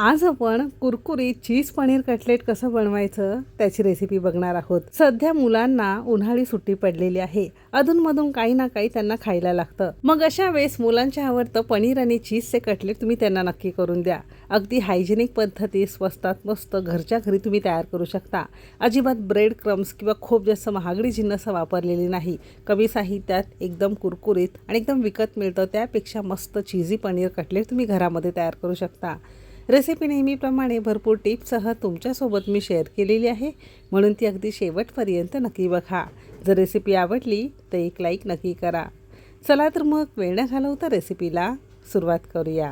आज आपण कुरकुरीत चीज पनीर कटलेट कसं बनवायचं त्याची रेसिपी बघणार आहोत. सध्या मुलांना उन्हाळी सुट्टी पडलेली आहे. अधूनमधून काही ना काही त्यांना खायला लागतं. मग अशा वेळेस मुलांच्या आवडतं पनीर आणि चीजचे कटलेट तुम्ही त्यांना नक्की करून द्या. अगदी हायजेनिक पद्धती स्वस्तात मस्त घरच्या घरी तुम्ही तयार करू शकता. अजिबात ब्रेड क्रम्स किंवा खूप जास्त महागडी जिन्नस वापरलेली नाही. कमी साहित्यात एकदम कुरकुरीत आणि एकदम विकत मिळतं. त्यापेक्षा मस्त चीजी पनीर कटलेट तुम्ही घरामध्ये तयार करू शकता. रेसिपी नेहमीप्रमाणे भरपूर टिप्ससह तुमच्यासोबत मी शेअर केलेली आहे. म्हणून ती अगदी शेवटपर्यंत नक्की बघा. जर रेसिपी आवडली तर एक लाईक नक्की करा. चला तर मग वेळ न घालवता रेसिपीला सुरुवात करूया.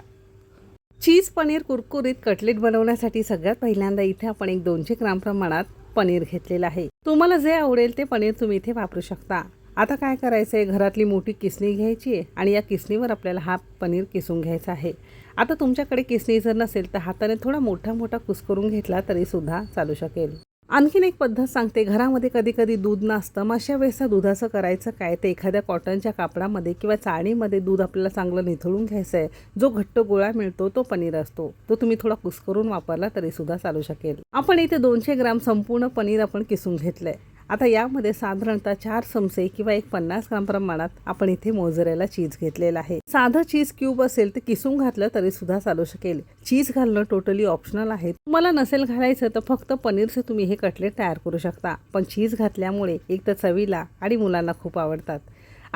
चीज पनीर कुरकुरीत कटलेट बनवण्यासाठी सगळ्यात पहिल्यांदा इथे आपण एक दोनशे ग्राम प्रमाणात पनीर घेतलेलं आहे. तुम्हाला जे आवडेल ते पनीर तुम्ही इथे वापरू शकता. आता काय करायचं आहे घरातली मोठी किसणी घ्यायची आहे आणि या किसणीवर आपल्याला हा पनीर किसून घ्यायचा आहे. आता तुमच्याकडे किसणी जर नसेल तर हाताने थोडा मोठा मोठा कुस करून घेतला तरी सुद्धा चालू शकेल. आणखीन एक पद्धत सांगते घरामध्ये कधी कधी दूध नसतं मग अशा वेळेस दुधाचं करायचं काय? ते एखाद्या कॉटनच्या कापडामध्ये किंवा चाळणीमध्ये दूध आपल्याला चांगलं निथळून घ्यायचं आहे जो घट्ट गोळा मिळतो तो पनीर असतो. तो तुम्ही थोडा कुस्करून वापरला तरी सुद्धा चालू शकेल. आपण इथे दोनशे ग्राम संपूर्ण पनीर आपण किसून घेतलंय. आता यामध्ये साधारणतः चार चमचे किंवा एक पन्नास ग्राम प्रमाणात आपण इथे मोजरेला चीज घेतलेला आहे. साधं चीज क्यूब असेल तर किसून घातलं तरी सुद्धा चालू शकेल. चीज घालणं टोटली ऑप्शनल आहे. तुम्हाला नसेल घालायचं तर फक्त पनीरचे तुम्ही हे कटलेट तयार करू शकता. पण चीज घातल्यामुळे एक तर चवीला आणि मुलांना खूप आवडतात.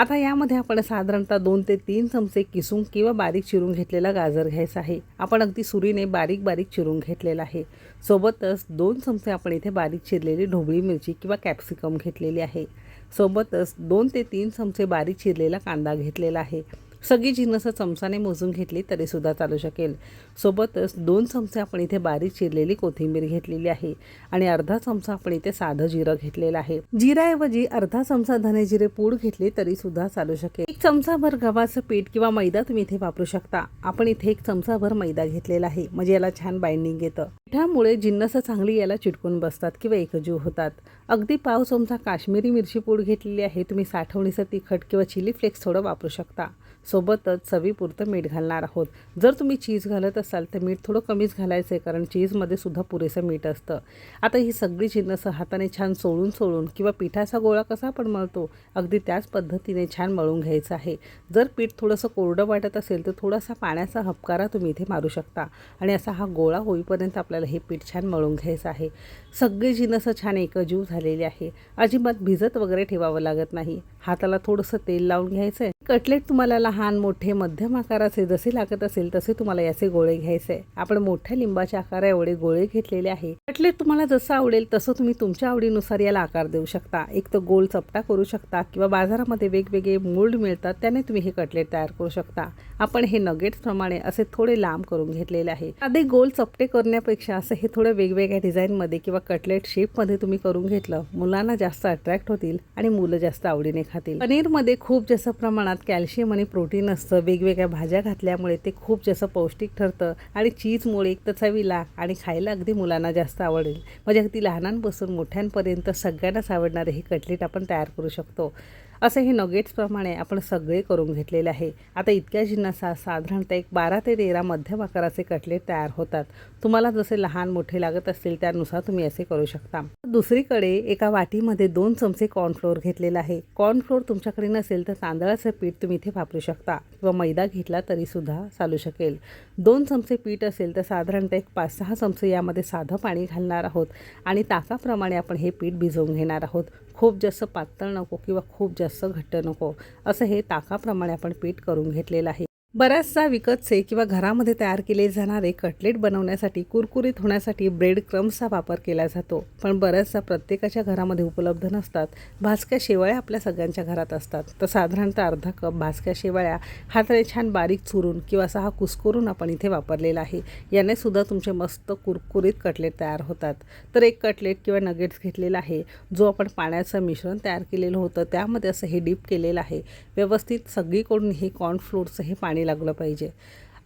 आता यामध्ये आपण साधारणतः दोन ते तीन चमचे किसून किंवा बारीक चिरून घेतलेला गाजर घ्यायचा आहे. आपण अगदी सुरीने बारीक बारीक चिरून घेतलेला आहे. सोबतच दोन चमचे आपण इथे बारीक चिरलेली ढोबळी मिरची किंवा कॅप्सिकम घेतलेली आहे. सोबतच दोन ते तीन चमचे बारीक चिरलेला कांदा घेतलेला आहे. सगळी जिन्नस चमचाने मोजून घेतली तरी सुद्धा चालू शकेल. सोबतच दोन चमचे आपण इथे बारीक चिरलेली कोथिंबीर घेतलेली आहे आणि अर्धा चमचा आपण इथे साधं जिरं घेतलेलं आहे. जिराऐवजी अर्धा चमचा धने जिरे पूड घेतली तरी सुद्धा चालू शकेल. एक चमचाभर गव्हाचं पीठ किंवा मैदा तुम्ही इथे वापरू शकता. आपण इथे एक चमचाभर मैदा घेतलेला आहे. म्हणजे याला छान बाइंडिंग येतं. पिठामुळे जिन्नस चांगली याला चिटकून बसतात किंवा एकजीव होतात. अगदी पाव चमचा काश्मीरी मिरची पूड घेतलेली आहे. तुम्ही साठवणीचं तिखट किंवा चिली फ्लेक्स थोडं वापरू शकता. सोबतच चवीपुरतं मीठ घालणार आहोत. जर तुम्ही चीज घालत असाल तर मीठ थोडं कमीच घालायचं आहे कारण चीजमध्ये सुद्धा पुरेसं मीठ असतं. आता ही सगळी जिन्नस हाताने छान सोळून सोळून किंवा पिठाचा गोळा कसा आपण मळतो अगदी त्याच पद्धतीने छान मळून घ्यायचं आहे. जर पीठ थोडंसं कोरडं वाटत असेल तर थोडासा पाण्याचा हपकारा तुम्ही इथे मारू शकता आणि असा हा गोळा होईपर्यंत आपल्याला हे पीठ छान मळून घ्यायचं आहे. सगळी जिन्नसं छान एकजीव झालेली आहे. अजिबात भिजत वगैरे ठेवावं लागत नाही. हाताला थोडंसं तेल लावून घ्यायचं आहे कटलेट तुम्हाला लहान मोठे मध्यम आकाराचे जसे लागत असेल तसे तुम्हाला याचे गोळे घ्यायचे आपण मोठ्या लिंबाच्या आकारा एवढे गोळे घेतलेले आहे. कटलेट तुम्हाला जसं आवडेल तसं तुम्ही तुमच्या आवडीनुसार याला आकार देऊ शकता. एक तर गोल चपटा करू शकता किंवा बाजारामध्ये वेगवेगळे मोल्ड मिळतात त्याने तुम्ही हे कटलेट तयार करू शकता. आपण हे नगेट्स प्रमाणे असे थोडे लांब करून घेतलेले आहे. आधी गोल चपटे करण्यापेक्षा असं हे थोडं वेगवेगळ्या डिझाईनमध्ये किंवा कटलेट शेपमध्ये तुम्ही करून घेतलं मुलांना जास्त अट्रॅक्ट होतील आणि मुलं जास्त आवडीने खातील. पनीरमध्ये खूप जास्त प्रमाणात कॅल्शियम आणि प्रोटीन प्रोटीन असतं वेगवेगळ्या भाज्या घातल्यामुळे ते खूप जास्त पौष्टिक ठरतं आणि चीजमुळे एक तर चवीला आणि खायला अगदी मुलांना जास्त आवडेल. म्हणजे अगदी लहानांपासून मोठ्यांपर्यंत सगळ्यांनाच आवडणारे हे कटलेट आपण तयार करू शकतो. असं हे नगेट्सप्रमाणे आपण सगळे करून घेतलेले आहे. आता इतक्या जिन्नासा साधारणतः एक बारा ते तेरा मध्यम आकाराचे कटलेट तयार होतात. तुम्हाला जसे लहान मोठे लागत असतील त्यानुसार तुम्ही असे करू शकता. दुसरीकडे एका वाटीमध्ये दोन चमचे कॉर्नफ्लोअर घेतलेला आहे. कॉर्नफ्लोअर तुमच्याकडे नसेल तर तांदळाचं पीठ तुम्ही इथे वापरू शकता किंवा मैदा घेतला तरीसुद्धा चालू शकेल. दोन चमचे पीठ असेल तर साधारणतः एक पाच सहा चमचे यामध्ये साधं पाणी घालणार आहोत आणि ताकाप्रमाणे आपण हे पीठ भिजवून घेणार आहोत. खूप जास्त पातळ नको किंवा खूप जास्त घट्ट नको असं हे ताकाप्रमाणे आपण पीठ करून घेतलेलं आहे. बऱ्याचसा विकतचे किंवा घरामध्ये तयार केले जाणारे कटलेट बनवण्यासाठी कुरकुरीत होण्यासाठी ब्रेड क्रम्सचा वापर केला जातो. पण बऱ्याचसा प्रत्येकाच्या घरामध्ये उपलब्ध नसतात. भाजक्या शेवाळ्या आपल्या सगळ्यांच्या घरात असतात. तर साधारणतः अर्धा कप भाजक्या शेवाळ्या हाताने छान बारीक चुरून किंवा असा हा कुस्करून आपण इथे वापरलेला आहे. याने सुद्धा तुमचे मस्त कुरकुरीत कटलेट तयार होतात. तर एक कटलेट किंवा नगेट्स घेतलेला आहे. जो आपण पाण्याचं मिश्रण तयार केलेलं होतं त्यामध्ये असं हे डीप केलेलं आहे. व्यवस्थित सगळीकडून हे कॉर्नफ्लोरचं हे पाणी लागलं पाहिजे.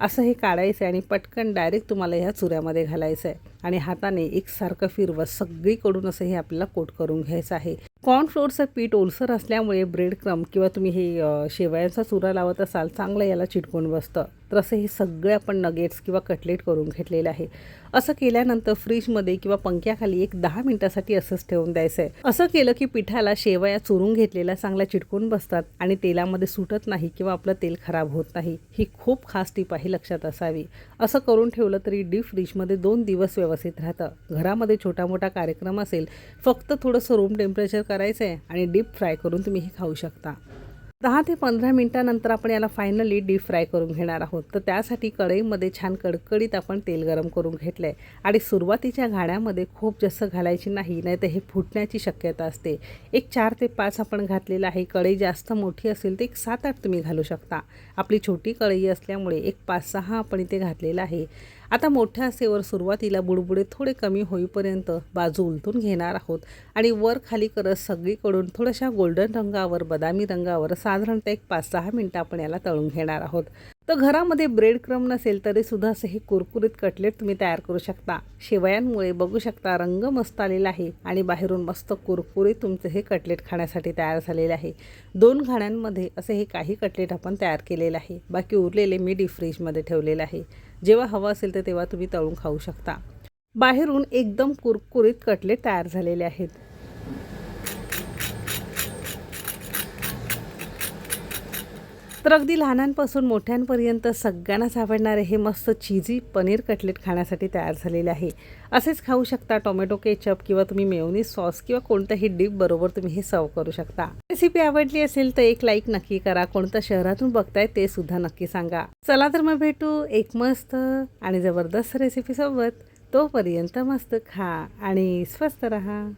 असं हे काढायचं आहे आणि पटकन डायरेक्ट तुम्हाला ह्या चुऱ्यामध्ये घालायचं आहे आणि हाताने एकसारखं फिरवत सगळीकडून असं हे आपल्याला कोट करून घ्यायचं आहे. कॉर्नफ्लोअरचं पीठ ओलसर असल्यामुळे ब्रेड क्रम किंवा तुम्ही हे शेवयांचा चुरा लावत असाल चांगलं याला चिटकून बसतं. तर असं हे सगळे आपण नगेट्स किंवा कटलेट करून घेतलेलं आहे. असं केल्यानंतर फ्रीजमध्ये किंवा पंख्याखाली एक दहा मिनिटासाठी असंच ठेवून द्यायचं आहे असं केलं की पिठाला शेवया चुरून घेतलेल्या चांगल्या चिटकून बसतात आणि तेलामध्ये सुटत नाही किंवा आपलं तेल खराब होत नाही. ही खूप खास टीप आहे लक्षात असावी. असं करून ठेवलं तरी डीप फ्रीजमध्ये दोन दिवस व्यवस्थित राहतं. घरामध्ये छोटा मोठा कार्यक्रम असेल फक्त थोडंसं रूम टेम्परेचर करायचं आहे आणि डीप फ्राय करून तुम्ही हे खाऊ शकता. दहा ते पंधरा मिनटानंतर आपण याला फायनली डीप फ्राय करून घेणार आहोत. तर त्यासाठी कढईमध्ये छान कडकडीत आपण तेल गरम करून घेतलं आहे आणि सुरुवातीच्या घाण्यामध्ये खूप जास्त घालायची नाही नाही तर हे फुटण्याची शक्यता असते. एक चार ते पाच आपण घातलेलं आहे. कढई जास्त मोठी असेल तर एक सात आठ तुम्ही घालू शकता. आपली छोटी कढई असल्यामुळे एक पाच सहा आपण इथे घातलेलं आहे. आता मोठ्या असेवर सुरुवातीला बुडबुडे थोडे कमी होईपर्यंत बाजू उलटून घेणार आहोत. आणि वर खाली करत सगळीकडून थोड्याशा गोल्डन रंगावर बदामी रंगावर साधारणतः एक पाच सहा मिनटं आपण याला तळून घेणार आहोत. तर घरामध्ये ब्रेड क्रम नसेल तरी सुद्धा असे हे कुरकुरीत कटलेट तुम्ही तयार करू शकता. शेवयांमुळे बघू शकता रंग मस्त आलेला आहे आणि बाहेरून मस्त कुरकुरीत तुमचे हे कटलेट खाण्यासाठी तयार झालेले आहे. दोन घाण्यांमध्ये असे हे काही कटलेट आपण तयार केलेले आहे. बाकी उरलेले मी डीप फ्रीजमध्ये ठेवलेले आहे. जेव्हा हवं असेल तर तेव्हा तुम्ही तळून खाऊ शकता. बाहेरून एकदम कुरकुरीत कटलेट तयार झालेले आहेत. तर अगदी लहानांपासून मोठ्यांपर्यंत सगळ्यांनाच आवडणारे हे मस्त चीजी पनीर कटलेट खाण्यासाठी तयार झालेले आहे. असेच खाऊ शकता टोमॅटो केचप किंवा तुम्ही मेवनी सॉस किंवा कोणत्याही डिप बरोबर तुम्ही हे सर्व करू शकता. रेसिपी आवडली असेल तर एक लाईक नक्की करा. कोणत्या शहरातून बघताय ते सुद्धा नक्की सांगा. चला तर मग भेटू एक मस्त आणि जबरदस्त रेसिपीसोबत तोपर्यंत मस्त खा आणि स्वस्त रहा.